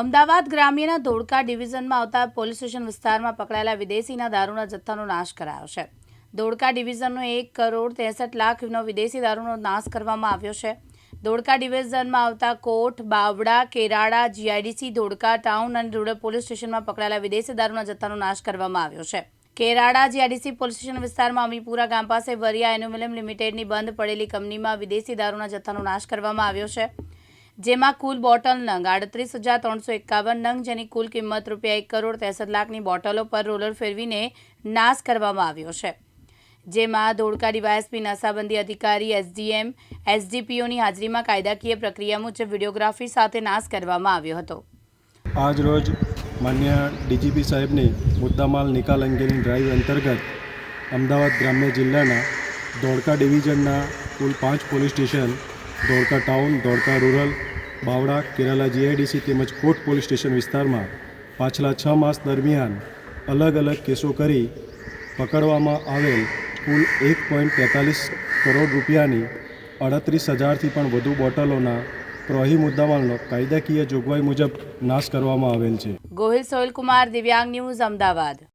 અમદાવાદ ગ્રામ્યના ધોળકા ડિવિઝનમાં આવતા police station વિસ્તારમાં પકડાયેલા વિદેશીના દારૂના જથ્થાનો નાશ કરાયો છે. ધોળકા ડિવિઝનનો એક કરોડ ત્રેસઠ લાખનો વિદેશી દારૂનો નાશ કરવામાં આવ્યો છે. ધોળકા ડિવિઝનમાં આવતા કોટ, બાવડા, કેરાડા, જીઆઈડીસી, ધોળકા ટાઉન અને રૂરલ પોલીસ સ્ટેશનમાં પકડાયેલા વિદેશી દારૂના જથ્થાનો નાશ કરવામાં આવ્યો છે. કેરાડા, જીઆઈડીસી પોલીસ સ્ટેશન વિસ્તારમાં અમીપુરા ગામ પાસે વરિયા એન્યુમિનિયમ લિમિટેડની બંધ પડેલી કંપનીમાં વિદેશી દારૂના જથ્થાનો નાશ કરવામાં આવ્યો છે. જેમાં કુલ બોટલ નંગ આડત્રીસ હજાર ત્રણસો એકાવન નંગ, જેની કુલ કિંમત રૂપિયા એક કરોડ ત્રેસઠ લાખની બોટલો પર રોલર ફેરવીને નાશ કરવામાં આવ્યો છે. જેમાં ધોળકા ડીવાયએસપી નશાબંધી અધિકારી, એસડીએમ, એસડીપીઓની હાજરીમાં કાયદાકીય પ્રક્રિયા મુજબ વિડીયોગ્રાફી સાથે નાશ કરવામાં આવ્યો હતો. આજ રોજ માન્ય ડીજીપી સાહેબની મુદ્દામાલ નિકાલ અંગેની ડ્રાઈવ અંતર્ગત અમદાવાદ ગ્રામ્ય જિલ્લાના ધોળકા ડિવિઝનના કુલ પાંચ police station Dholka town, Dholka rural, Bavda, Kerala GIDC તેમજ કોટ પોલીસ સ્ટેશન વિસ્તારમાં પાછલા છ માસ દરમિયાન અલગ અલગ કેસો કરી પકડવામાં આવેલ કુલ એક પોઈન્ટ તેતાલીસ કરોડ રૂપિયાની અડત્રીસ હજારથી પણ વધુ બોટલોના પ્રોહી મુદ્દામાલનો કાયદાકીય જોગવાઈ મુજબ નાશ કરવામાં આવેલ છે. ગોહિલ સોહિલકુમાર દિવ્યાંગ ન્યૂઝ, અમદાવાદ.